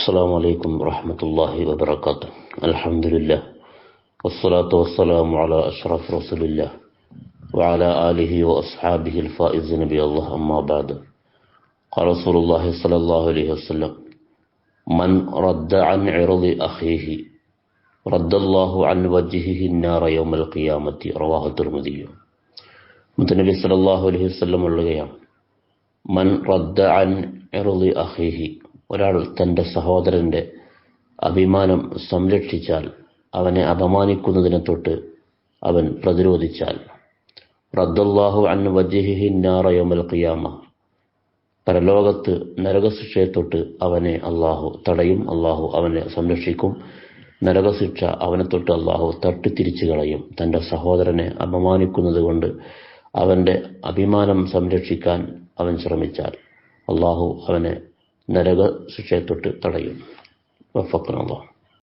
السلام عليكم ورحمة الله وبركاته الحمد لله والصلاة والسلام على أشرف رسول الله وعلى آله وأصحابه الفائزين بالله أما بعد قال رسول الله صلى الله عليه وسلم من رد عن عرض أخيه رد الله عن وجهه النار يوم القيامة رواه الترمذي മുത്തനബി സല്ലല്ലാഹു അലൈഹി വസല്ലം പറയുകയാണ് മൻ റദ്ദ അൻ ഇർളി അഖീഹി ഒരാൾ തന്റെ സഹോദരന്റെ അഭിമാനം സംരക്ഷിച്ചാൽ അവനെ അപമാനിക്കുന്നതിനെ തൊട്ട് അവൻ പ്രതിരോധിച്ചാൽ. റദ്ദുല്ലാഹു അൻ വജിഹി നാറയോമൽ ഖിയാമ. പരലോകത്ത് നരകശിക്ഷയെ തൊട്ട് അവനെ അള്ളാഹു തടയും അള്ളാഹു അവനെ സംരക്ഷിക്കും. നരകശിക്ഷ അവനെ തൊട്ട് അള്ളാഹു തട്ടിത്തിരിച്ചു കളയും. തന്റെ സഹോദരനെ അപമാനിക്കുന്നത് കൊണ്ട് അവന്റെ അഭിമാനം സംരക്ഷിക്കാൻ അവൻ ശ്രമിച്ചാൽ അള്ളാഹു അവനെ നരക ശിക്ഷയെ തൊട്ട് തടയും വഫക്കൻ അള്ളാഹു